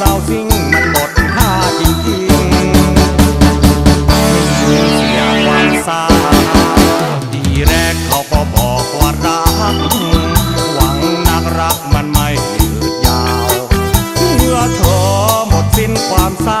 สาวซิงมันหมดค่าจริงจริงอย่ควัมสาทีแรกเขาก็บอกว่ารัก หวังนักรักมันไม่ยืดยาว เมื่อเธอหมดสิ้นความสา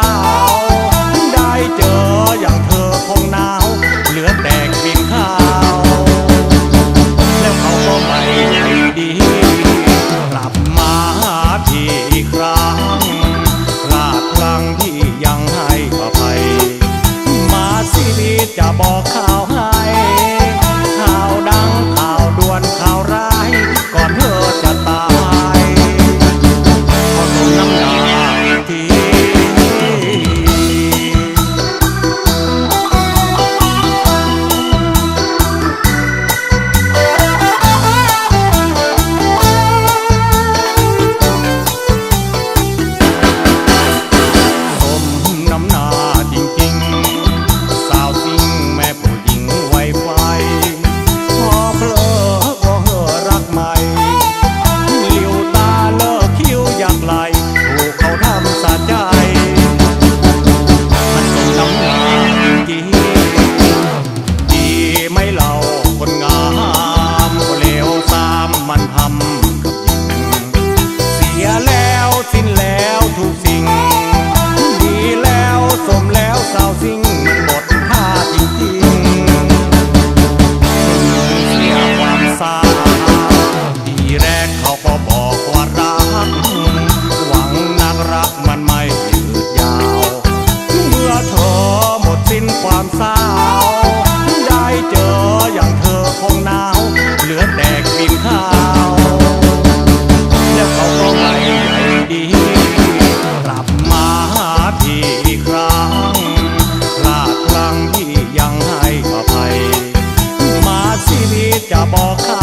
สาว ได้เจออย่างเธอคงหนาว เหลือแต่กลิ่นข้าว แล้วเขาก็ไม่ดี กลับมาหาพี่อีกครั้งลาดครั้งที่ยังให้อภัย มาสิพี่จะบอกข้า